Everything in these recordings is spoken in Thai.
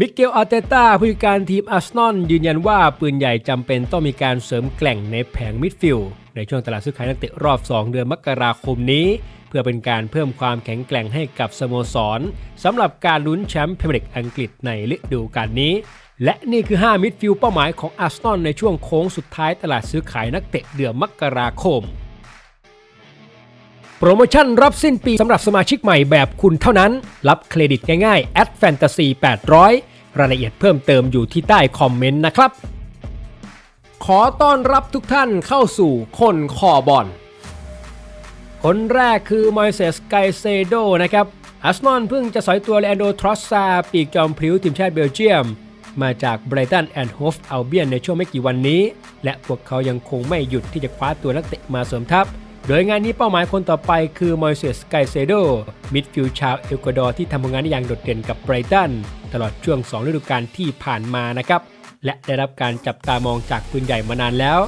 มิเกล อาร์เตต้าผู้จัดการทีมอาร์เซนอลยืนยันว่าปืนใหญ่จำเป็นต้องมีการเสริมแกล่งในแผงมิดฟิลด์ในช่วงตลาดซื้อขายนักเตะรอบ 2 เดือนมกราคมนี้ เพื่อเป็นการเพิ่มความแข็งแกร่งให้กับสโมสรสำหรับการลุ้นแชมป์พรีเมียร์ลีกอังกฤษในฤดูกาลนี้ และนี่คือ 5 มิดฟิลด์เป้าหมายของอาร์เซนอลในช่วงโค้งสุดท้ายตลาดซื้อขายนักเตะเดือนมกราคม โปรโมชั่นรับสิ้นปีสำหรับสมาชิกใหม่แบบคุณเท่านั้น รับเครดิตง่ายๆ at fantasy 800 รายละเอียดเพิ่มเติมอยู่ที่ใต้คอมเมนต์นะครับ ขอต้อนรับทุกท่านเข้าสู่คนคอบอลคนแรกคือมอยเซสไกเซโดนะครับอาร์เซนอลเพิ่งจะสอยตัวเลอนโดทรอสซาปีกจอมพริ้วทีมชาติเบลเยียม มาจากไบรตันแอนด์โฮฟอัลเบียนในช่วงไม่กี่วันนี้ และพวกเขายังคงไม่หยุดที่จะคว้าตัวนักเตะมาเสริมทัพ โดยงานนี้เป้าหมายคนต่อไปคือมอยเซสไกเซโดมิดฟิลด์ชาวเอลกวาดอร์ที่ทำผลงานได้อย่างโดดเด่นกับไบรตันตลอดช่วง 2 ฤดูกาลที่ผ่านมานะครับ และได้รับการจับตามองจากปืนใหญ่มานานแล้ว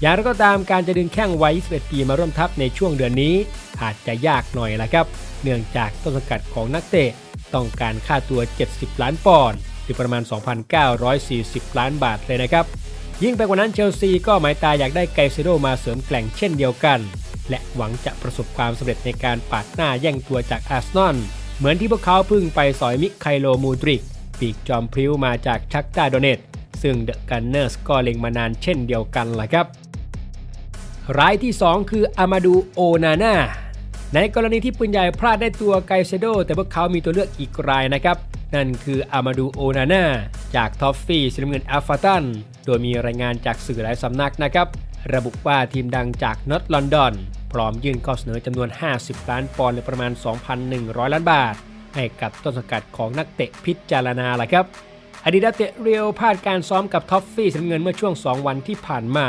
อย่างไรก็ตามการจะดึงแข้งวัย 21 ปีมาร่วมทัพในช่วงเดือนนี้ อาจจะยากหน่อยละครับ เนื่องจากต้นสังกัดของนักเตะต้องการค่าตัว 70 ล้านปอนด์หรือประมาณ 2,940 ล้านบาทเลยนะครับยิ่งไปกว่านั้นเชลซีก็หมายตาอยากได้ไกเซโดมาเสริมแกล่งเช่นเดียวกัน และหวังจะประสบความสำเร็จในการปาดหน้าแย่งตัวจากอาร์เซนอลเหมือนที่พวกเขาพิ่งไปสอยมิคไคโลมูดริก ปีกจอมพริ้วมาจากชักตาโดเนต ซึ่งเดอะกันเนอร์สก็เล็งมานานเช่นเดียวกันล่ะครับ รายที่ 2 คืออามาดูโอนาน่าในกรณีที่ปืนใหญ่พลาดได้ตัวไกเซโด แต่พวกเขามีตัวเลือกอีกรายนะครับ นั่นคืออามาดูโอนาน่าจากทอฟฟี่สีน้ำเงินอัลฟาตัน โดยมีรายงานจากสื่อหลายสำนักนะครับ ระบุว่าทีมดังจากนอตลอนดอน พร้อมยื่นข้อเสนอจำนวน 50 ล้านปอนด์หรือประมาณ 2,100 ล้านบาท ให้กับต้นสังกัดของนักเตะพิจารณาล่ะครับ อดีตนักเตะเรียวพลาดการซ้อมกับท็อฟฟี่สีน้ำเงินเมื่อช่วง 2 วันที่ผ่านมา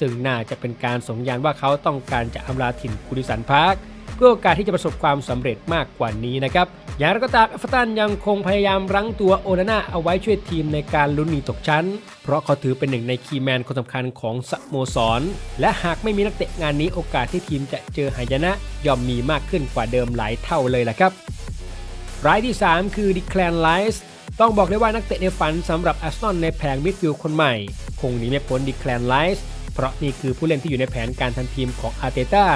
ซึ่งน่าจะเป็นการส่งยานว่าเขาต้องการจะอำลาถิ่นกุริสันพาร์ค พื่อโอกาสที่จะประสบความสำเร็จมากกว่านี้นะครับ อย่างไรก็ตามเอฟเวอร์ตันยังคงพยายามรั้งตัวโอนาน่าเอาไว้ช่วยทีมในการลุ้นหนีตกชั้น เพราะเขาถือเป็นหนึ่งในคีย์แมนคนสำคัญของสโมสร และหากไม่มีนักเตะงานนี้โอกาสที่ทีมจะเจอหายนะย่อมมีมากขึ้นกว่าเดิมหลายเท่าเลยล่ะครับรายที่ 3 คือดิแคลนไลส์ต้องบอกได้ว่านักเตะในฝันสำหรับอาร์เซนอลในแผงมิดฟิลด์คนใหม่ คงหนีไม่พ้นดิแคลนไลส์เพราะนี่คือผู้เล่นที่อยู่ในแผนการทำทีมของอาร์เตต้า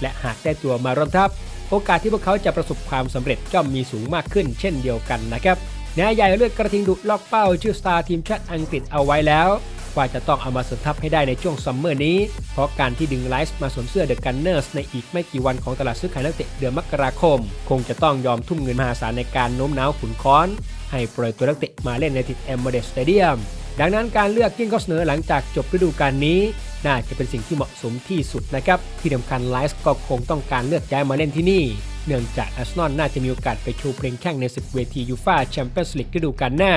และหากได้ตัวมาร่วมทัพ โอกาสที่พวกเขาจะประสบความสำเร็จย่อมมีสูงมากขึ้นเช่นเดียวกันนะครับนายใหญ่เลือกกระทิงดุล็อกเป้าชื่อสตาร์ทีมชาติอังกฤษเอาไว้แล้วว่าจะต้องเอามาสริมทัพให้ได้ในช่วงซัมเมอร์นี้ เพราะการที่ดึงไลฟ์มาสวมเสื้อเดอะกันเนอร์สในอีกไม่กี่วันของตลาดซื้อขายนักเตะเดือนมกราคม คงจะต้องยอมทุ่มเงินมหาศาลในการโน้มน้าวขุนค้อน ให้ปล่อยตัวนักเตะมาเล่นในทิดเอมเบเดสเตเดียมดังนั้นการเลือกยื่นข้อเสนอหลังจากจบฤดูกาลนี้ น่าจะเป็นสิ่งที่เหมาะสมที่สุดนะครับ ที่สำคัญไลฟ์ก็คงต้องการเลือกย้ายมาเล่นที่นี่ เนื่องจากอาร์เซนอลน่าจะมีโอกาสไปโชว์เพลงแข่งในศึกเวทียูฟ่าแชมเปี้ยนส์ลีกฤดูกาลหน้า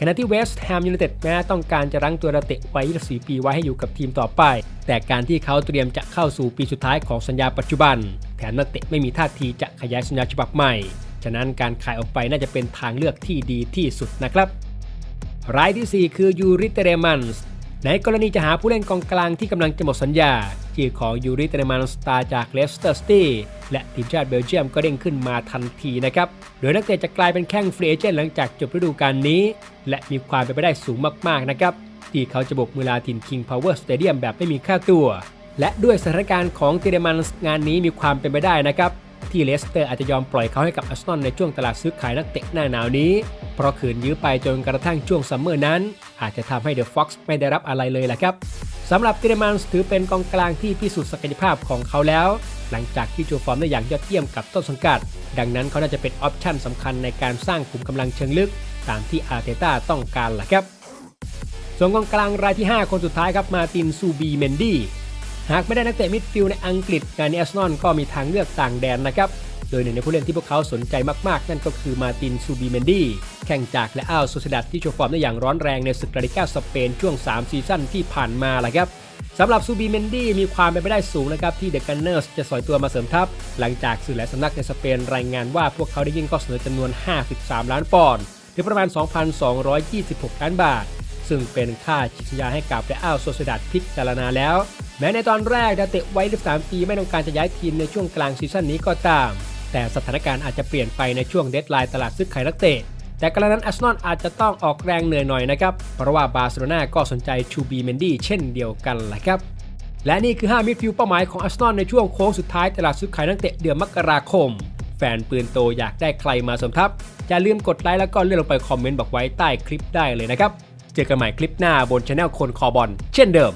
ขณะที่เวสต์แฮมยูไนเต็ดแม้ต้องการจะรั้งตัวนักเตะวัย 24 ปีไว้ให้อยู่กับทีมต่อไป แต่การที่เขาเตรียมจะเข้าสู่ปีสุดท้ายของสัญญาปัจจุบัน แถมนักเตะไม่มีท่าทีจะขยายสัญญาฉบับใหม่ ฉะนั้นการขายออกไปน่าจะเป็นทางเลือกที่ดีที่สุดนะครับ รายที่ 4 คือยูริเตเรมันส์ ในกรณีจะหาผู้เล่นกองกลางที่กำลังจะหมดสัญญาชื่อของยูริเตเรมันสตาจากเลสเตอร์ซิตี้และทีมชาติเบลเยียมก็เด้งขึ้นมาทันทีนะครับ โดยนักเตะจะกลายเป็นแข้งฟรีเอเจนต์หลังจากจบฤดูกาลนี้ และมีความเป็นไปได้สูงมากๆนะครับ ที่เขาจะบุกเวลาถิ่น King Power Stadium แบบไม่มีค่าตัว และด้วยสถานการณ์ของเตเรมันงานนี้มีความเป็นไปได้นะครับ ที่เลสเตอร์อาจจะยอมปล่อยเขาให้กับอาร์เซนอลในช่วงตลาดซื้อขายนักเตะหน้าหนาวนี้ เพราะขืนยื้อไปจนกระทั่งช่วงซัมเมอร์นั้น อาจจะทำให้เดอะฟ็อกซ์ไม่ได้รับอะไรเลยล่ะครับสำหรับเตเรมันส์ถือเป็นกองกลางที่พิสูจน์ศักยภาพของเขาแล้ว หลังจากที่โชว์ฟอร์มได้อย่างยอดเยี่ยมกับต้นสังกัด ดังนั้นเขาน่าจะเป็นออปชั่นสำคัญในการสร้างขุมกำลังเชิงลึก ตามที่อาร์เตต้าต้องการล่ะครับส่วนกองกลางรายที่ 5 คนสุดท้ายครับมาตินซูบีเมนดี้ หากไม่ได้นักเตะมิดฟิลด์ในอังกฤษงานนี้อาร์เซนอลก็มีทางเลือกต่างแดนนะครับ โดยหนึ่งในผู้เล่นที่พวกเขาสนใจมากๆ นั่นก็คือมาตินซูบีเมนดี้แข่งจากและอ้าวโซเซดัดที่โชว์ฟอร์มได้อย่างร้อนแรงในศึกลาลิก้าสเปนช่วง 3 ซีซั่นที่ผ่านมาแหละครับสำหรับซูบีเมนดี้มีความเป็นไปได้สูงนะครับ ที่เดอะกันเนอร์สจะสอยตัวมาเสริมทัพ หลังจากสื่อหลายสำนักในสเปนรายงานว่าพวกเขาได้ยื่นข้อเสนอจำนวน 53 ล้านปอนด์หรือประมาณ 2,226 ล้านบาท ซึ่งเป็นค่าจิตสัญญาให้กับและอ้าวโซเซดัดพิจารณาแล้ว แม้ในตอนแรกดาเตะวัย13 ปีไม่ต้องการจะย้ายทีมในช่วงกลางซีซั่นนี้ก็ตาม แต่สถานการณ์อาจจะเปลี่ยนไปในช่วงเดดไลน์ตลาดซื้อขายนักเตะ แต่กระนั้นอาร์เซนอลอาจจะต้องออกแรงเหนื่อยหน่อยนะครับ เพราะว่าบาร์เซโลนาก็สนใจชูบีเมนดี้เช่นเดียวกันแหละครับ และนี่คือ 5 มิดฟิลด์เป้าหมายของอาร์เซนอลในช่วงโค้งสุดท้ายตลาดซื้อขายนักเตะเดือนมกราคม แฟนปืนโตอยากได้ใครมาสมทับอย่าลืมกดไลค์แล้วก็เลื่อนลงไปคอมเมนต์บอกไว้ใต้คลิปได้เลยนะครับ เจอกันใหม่คลิปหน้าบนช anel คนคอบอลเช่นเดิม